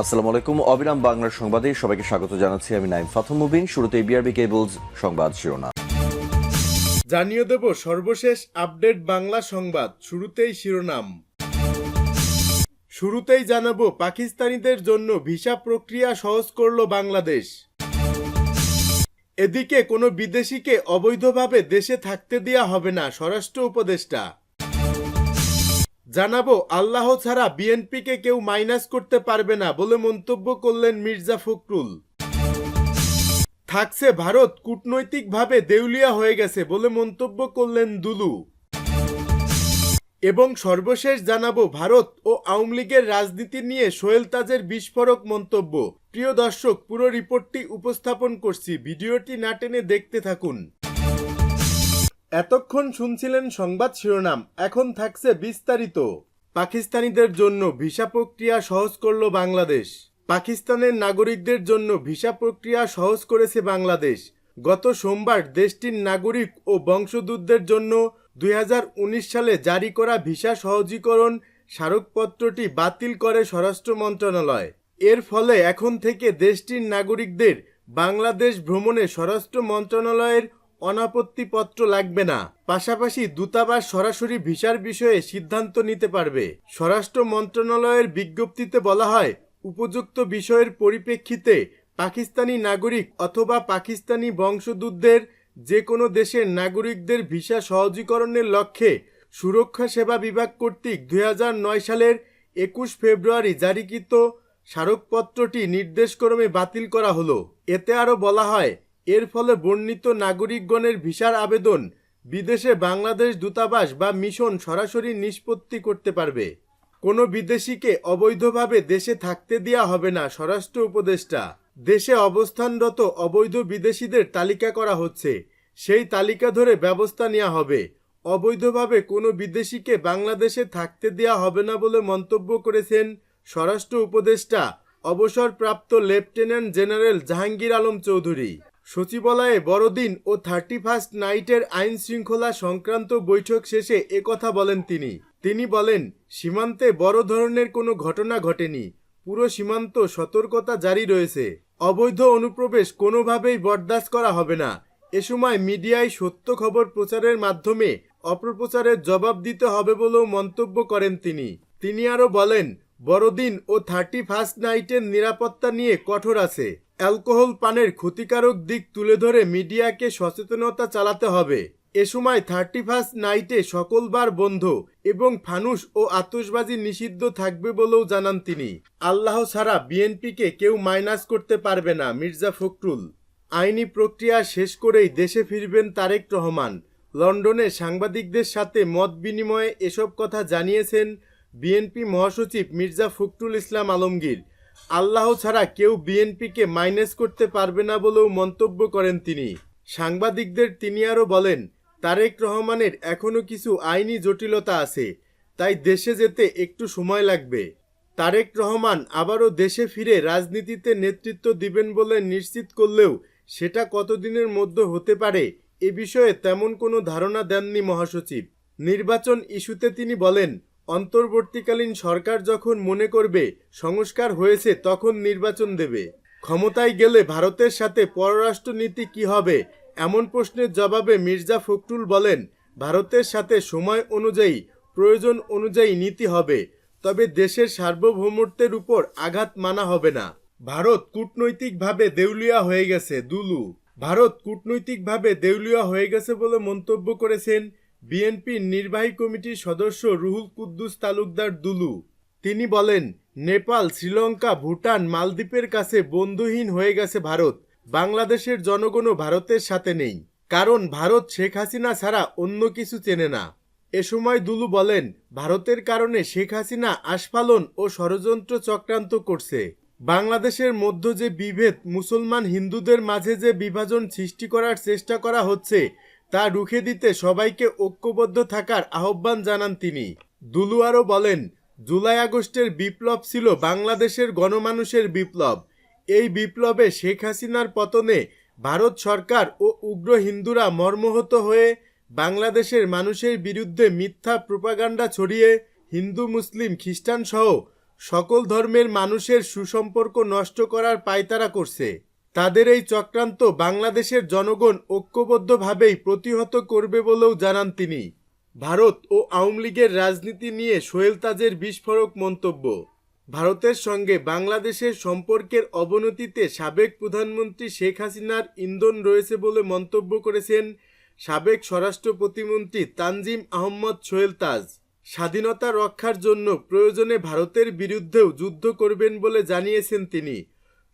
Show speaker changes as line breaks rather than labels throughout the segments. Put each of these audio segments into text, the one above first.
আসসালামু আলাইকুম। অবিরাম বাংলার সংবাদে সবাইকে স্বাগত জানাচ্ছি। আমি নাইম ফাথম মুবিন। শুরুতে বিআরবি কেবলস সংবাদ শিরোনাম।
জানিয়ে দেব সর্বশেষ আপডেট বাংলা সংবাদ। শুরুতেই শিরোনাম। শুরুতেই জানাব পাকিস্তানিদের জন্য ভিসা প্রক্রিয়া সহজ করল বাংলাদেশ। এদিকে কোনো বিদেশিকে অবৈধভাবে দেশে থাকতে দেয়া হবে না, স্বরাষ্ট্র উপদেষ্টা। জানাব, আল্লাহ ছাড়া বিএনপিকে কেউ মাইনাস করতে পারবে না বলে মন্তব্য করলেন মির্জা ফখরুল। থাকছে ভারত কূটনৈতিকভাবে দেউলিয়া হয়ে গেছে বলে মন্তব্য করলেন দুলু। এবং সর্বশেষ জানাব, ভারত ও আওয়ামী লীগের রাজনীতি নিয়ে সোহেল তাজের বিস্ফোরক মন্তব্য। প্রিয় দর্শক, পুরো রিপোর্টটি উপস্থাপন করছি। ভিডিওটি না টেনে দেখতে থাকুন। এতক্ষণ শুনছিলেন সংবাদ শিরোনাম, এখন থাকছে বিস্তারিত। পাকিস্তানিদের জন্য ভিসা প্রক্রিয়া সহজ করল বাংলাদেশ। পাকিস্তানের নাগরিকদের জন্য ভিসা প্রক্রিয়া সহজ করেছে বাংলাদেশ। গত সোমবার দেশটির নাগরিক ও বংশদূতদের জন্য দুই হাজার উনিশ সালে জারি করা ভিসা সহজীকরণ স্মারকপত্রটি বাতিল করে স্বরাষ্ট্র মন্ত্রণালয়। এর ফলে এখন থেকে দেশটির নাগরিকদের বাংলাদেশ ভ্রমণে স্বরাষ্ট্র মন্ত্রণালয়ের অনাপত্তিপত্র লাগবে না। পাশাপাশি দূতাবাস সরাসরি ভিসার বিষয়ে সিদ্ধান্ত নিতে পারবে। স্বরাষ্ট্র মন্ত্রণালয়ের বিজ্ঞপ্তিতে বলা হয়, উপযুক্ত বিষয়ের পরিপ্রেক্ষিতে পাকিস্তানি নাগরিক অথবা পাকিস্তানি বংশদূতদের যে কোনো দেশের নাগরিকদের ভিসা সহজীকরণের লক্ষ্যে সুরক্ষা সেবা বিভাগ কর্তৃক দুই হাজার নয় সালের একুশ ফেব্রুয়ারি জারিকৃত স্মারকপত্রটি নির্দেশক্রমে বাতিল করা হলো। এতে আরও বলা হয় এর ফলে বর্ণিত নাগরিকগণের ভিসার আবেদন বিদেশে বাংলাদেশ দূতাবাস বা মিশন সরাসরি নিষ্পত্তি করতে পারবে। কোনো বিদেশিকে অবৈধভাবে দেশে থাকতে দেওয়া হবে না, স্বরাষ্ট্র উপদেষ্টা। দেশে অবস্থানরত অবৈধ বিদেশিদের তালিকা করা হচ্ছে। সেই তালিকা ধরে ব্যবস্থা নেওয়া হবে। অবৈধভাবে কোনো বিদেশিকে বাংলাদেশে থাকতে দেওয়া হবে না বলে মন্তব্য করেছেন স্বরাষ্ট্র উপদেষ্টা, অবসরপ্রাপ্ত লেফটেন্যান্ট জেনারেল জাহাঙ্গীর আলম চৌধুরী। সচিবালয়ে বড়দিন ও থার্টি ফার্স্ট নাইটের আইন শৃঙ্খলা সংক্রান্ত বৈঠক শেষে একথা বলেন তিনি। তিনি বলেন, সীমান্তে বড় ধরনের কোনো ঘটনা ঘটেনি। পুরো সীমান্ত সতর্কতা জারি রয়েছে। অবৈধ অনুপ্রবেশ কোনোভাবেই বরদাস্ত করা হবে না। এ সময় মিডিয়ায় সত্য খবর প্রচারের মাধ্যমে অপপ্রচারের জবাব দিতে হবে বলেও মন্তব্য করেন তিনি। তিনি আরও বলেন, বড়দিন ও থার্টি ফার্স্ট নাইটের নিরাপত্তা নিয়ে কঠোর আছে। অ্যালকোহল পানের ক্ষতিকারক দিক তুলে ধরে মিডিয়াকে সচেতনতা চালাতে হবে। এ সময় থার্টি ফার্স্ট নাইটে সকল বার বন্ধ এবং ফানুস ও আতশবাজি নিষিদ্ধ থাকবে বলেও জানান তিনি। আল্লাহ ছাড়া বিএনপিকে কেউ মাইনাস করতে পারবে না, মির্জা ফখরুল। আইনি প্রক্রিয়া শেষ করেই দেশে ফিরবেন তারেক রহমান। লন্ডনে সাংবাদিকদের সাথে মত বিনিময়ে এসব কথা জানিয়েছেন বিএনপি মহাসচিব মির্জা ফখরুল ইসলাম আলমগীর। আল্লাহ ছাড়া কেউ বিএনপিকে মাইনাস করতে পারবে না বলেও মন্তব্য করেন তিনি। সাংবাদিকদের তিনি আরও বলেন, তারেক রহমানের এখনও কিছু আইনি জটিলতা আছে, তাই দেশে যেতে একটু সময় লাগবে। তারেক রহমান আবারও দেশে ফিরে রাজনীতিতে নেতৃত্ব দিবেন বলে নিশ্চিত করলেও সেটা কতদিনের মধ্যে হতে পারে এ বিষয়ে তেমন কোনো ধারণা দেননি মহাসচিব। নির্বাচন ইস্যুতে তিনি বলেন অন্তর্বর্তীকালীন সরকার যখন মনে করবে সংস্কার হয়েছে, তখন নির্বাচন দেবে। ক্ষমতায় গেলে ভারতের সাথে পররাষ্ট্রনীতি কি হবে? এমন প্রশ্নের জবাবে মির্জা ফখরুল বলেন, ভারতের সাথে সময় অনুযায়ী, প্রয়োজন অনুযায়ী নীতি হবে, তবে দেশের সার্বভৌমত্বের উপর আঘাত মানা হবে না। ভারত কূটনৈতিকভাবে দেউলিয়া হয়ে গেছে, দুলু। ভারত কূটনৈতিকভাবে দেউলিয়া হয়ে গেছে বলে মন্তব্য করেছেন বিএনপির নির্বাহী কমিটির সদস্য রুহুল কুদ্দুস তালুকদার দুলু। তিনি বলেন, নেপাল, শ্রীলঙ্কা, ভুটান, মালদ্বীপের কাছে বন্ধুহীন হয়ে গেছে ভারত। বাংলাদেশের জনগণও ভারতের সাথে নেই। কারণ ভারত শেখ হাসিনা ছাড়া অন্য কিছু চেনে না। এ সময় দুলু বলেন, ভারতের কারণে শেখ হাসিনা আস্ফালন ও ষড়যন্ত্র চক্রান্ত করছে। বাংলাদেশের মধ্য যে বিভেদ, মুসলমান হিন্দুদের মাঝে যে বিভাজন সৃষ্টি করার চেষ্টা করা হচ্ছে তা রুখে দিতে সবাইকে ঐক্যবদ্ধ থাকার আহ্বান জানান তিনি। দুলু আরও বলেন, জুলাই আগস্টের বিপ্লব ছিল বাংলাদেশের গণমানুষের বিপ্লব। এই বিপ্লবে শেখ হাসিনার পতনে ভারত সরকার ও উগ্র হিন্দুরা মর্মহত হয়ে বাংলাদেশের মানুষের বিরুদ্ধে মিথ্যা প্রোপাগান্ডা ছড়িয়ে হিন্দু, মুসলিম খ্রিস্টান সহ সকল ধর্মের মানুষের সুসম্পর্ক নষ্ট করার পায়তারা করছে। তাদের এই চক্রান্ত বাংলাদেশের জনগণ ঐক্যবদ্ধভাবেই প্রতিহত করবে বলেও জানান তিনি। ভারত ও আওয়ামী লীগের রাজনীতি নিয়ে সোহেল তাজের বিস্ফোরক মন্তব্য। ভারতের সঙ্গে বাংলাদেশের সম্পর্কের অবনতিতে সাবেক প্রধানমন্ত্রী শেখ হাসিনার ইন্ধন রয়েছে বলে মন্তব্য করেছেন সাবেক স্বরাষ্ট্র প্রতিমন্ত্রী তানজিম আহম্মদ সোহেল তাজ। স্বাধীনতা রক্ষার জন্য প্রয়োজনে ভারতের বিরুদ্ধেও যুদ্ধ করবেন বলে জানিয়েছেন তিনি।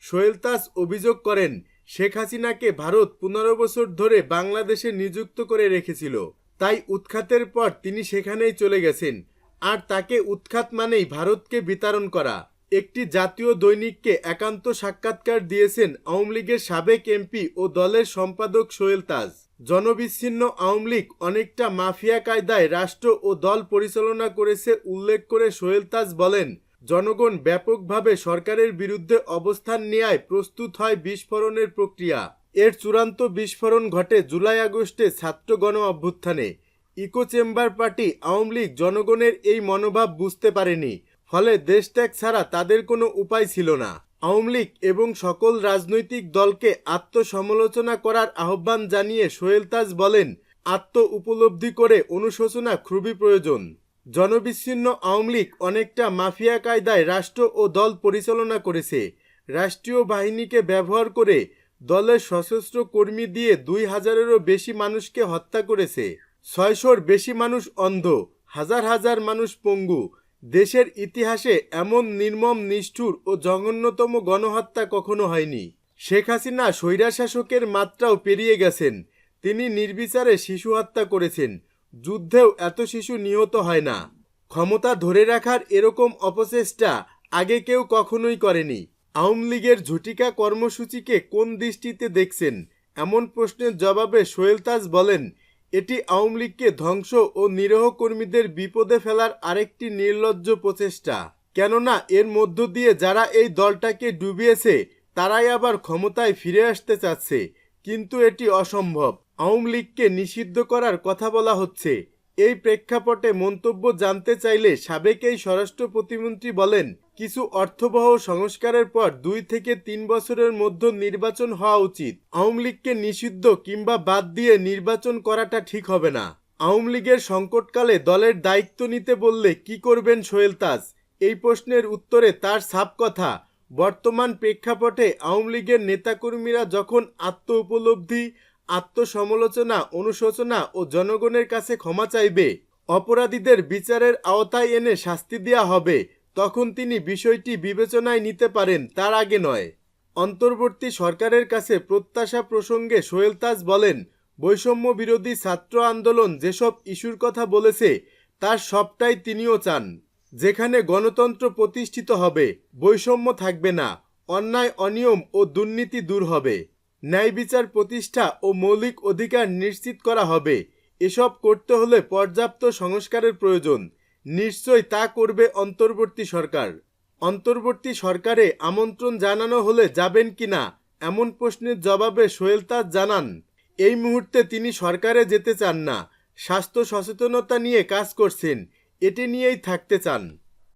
সোহেল তাজ অভিযোগ করেন, শেখ হাসিনাকে ভারত পনেরো বছর ধরে বাংলাদেশে নিযুক্ত করে রেখেছিল। তাই উৎখাতের পর তিনি সেখানেই চলে গেছেন। আর তাকে উৎখাত মানেই ভারতকে বিতরণ করা। একটি জাতীয় দৈনিককে একান্ত সাক্ষাৎকার দিয়েছেন আওয়ামী লীগের সাবেক এমপি ও দলের সম্পাদক সোহেল তাজ জনবিচ্ছিন্ন আওয়ামী লীগ অনেকটা মাফিয়া কায়দায় রাষ্ট্র ও দল পরিচালনা করেছে উল্লেখ করে সোহেল তাজ বলেন জনগণ ব্যাপকভাবে সরকারের বিরুদ্ধে অবস্থান নেয়ায় প্রস্তুত হয় বিস্ফোরণের প্রক্রিয়া। এর চূড়ান্ত বিস্ফোরণ ঘটে জুলাই আগস্টে ছাত্র গণ অভ্যুত্থানে। Echo chamber party Awami League জনগণের এই মনোভাব বুঝতে পারেনি। ফলে দেশত্যাগ ছাড়া তাদের কোনো উপায় ছিল না। আওয়ামী লীগ এবং সকল রাজনৈতিক দলকে আত্মসমালোচনা করার আহ্বান জানিয়ে সোহেল তাজ বলেন, আত্ম উপলব্ধি করে অনুশোচনা খুবই প্রয়োজন। জনবিচ্ছিন্ন আওয়ামী লীগ অনেকটা মাফিয়া কায়দায় রাষ্ট্র ও দল পরিচালনা করেছে। রাষ্ট্রীয় বাহিনীকে ব্যবহার করে দলের সশস্ত্র কর্মী দিয়ে দুই হাজারেরও বেশি মানুষকে হত্যা করেছে। ছয়শোর বেশি মানুষ অন্ধ, হাজার হাজার মানুষ পঙ্গু। দেশের ইতিহাসে এমন নির্মম, নিষ্ঠুর ও জঘন্যতম গণহত্যা কখনো হয়নি। শেখ হাসিনা স্বৈরাশাসকের মাত্রাও পেরিয়ে গেছেন। তিনি নির্বিচারে শিশু হত্যা করেছেন। যুদ্ধেও এত শিশু নিহত হয় না। ক্ষমতা ধরে রাখার এরকম অপচেষ্টা আগে কেউ কখনোই করেনি। আওয়ামী লীগের ঝুটিকা কর্মসূচিকে কোন দৃষ্টিতে দেখছেন? এমন প্রশ্নের জবাবে সোহেল তাজ বলেন, এটি আওয়ামী লীগকে ধ্বংস ও নিরহ কর্মীদের বিপদে ফেলার আরেকটি নির্লজ্জ প্রচেষ্টা। কেননা এর মধ্য দিয়ে যারা এই দলটাকে ডুবিয়েছে, তারাই আবার ক্ষমতায় ফিরে আসতে চাচ্ছে। কিন্তু এটি অসম্ভব। আওয়ামী লীগকে নিষিদ্ধ করার কথা বলা হচ্ছে। এই প্রেক্ষাপটে মন্তব্য জানতে চাইলে সাবেক এই স্বরাষ্ট্র প্রতিমন্ত্রী বলেন, কিছু অর্থবহ সংস্কারের পর দুই থেকে তিন বছরের মধ্যে নির্বাচন হওয়া উচিত। আওয়ামী লীগকে নিষিদ্ধ কিংবা বাদ দিয়ে নির্বাচন করাটা ঠিক হবে না। আওয়ামী লীগের সংকটকালে দলের দায়িত্ব নিতে বললে কি করবেন সোহেল তাজ? এই প্রশ্নের উত্তরে তার সাপ কথা বর্তমান প্রেক্ষাপটে আওয়ামী লীগের নেতাকর্মীরা যখন আত্ম উপলব্ধি আত্মসমালোচনা, অনুশোচনা ও জনগণের কাছে ক্ষমা চাইবে। অপরাধীদের বিচারের আওতায় এনে শাস্তি দেওয়া হবে। তখন তিনি বিষয়টি বিবেচনায় নিতে পারেন, তার আগে নয়। অন্তর্বর্তী সরকারের কাছে প্রত্যাশা প্রসঙ্গে সোহেল তাজ বলেন, বৈষম্য বিরোধী ছাত্র আন্দোলন যেসব ইস্যুর কথা বলেছে, তার সবটাই তিনিও চান। যেখানে গণতন্ত্র প্রতিষ্ঠিত হবে, বৈষম্য থাকবে না, অন্যায়, অনিয়ম ও দুর্নীতি দূর হবে। ন্যায় বিচার প্রতিষ্ঠা ও মৌলিক অধিকার নিশ্চিত করা হবে। এসব করতে হলে পর্যাপ্ত সংস্কারের প্রয়োজন। নিশ্চয় তা করবে অন্তর্বর্তী সরকার। অন্তর্বর্তী সরকারে আমন্ত্রণ জানানো হলে যাবেন কিনা এমন প্রশ্নের জবাবে সোহেল তাজ জানান, এই মুহূর্তে তিনি সরকারে যেতে চান না। স্বাস্থ্য সচেতনতা নিয়ে কাজ করছেন। এটি নিয়েই থাকতে চান।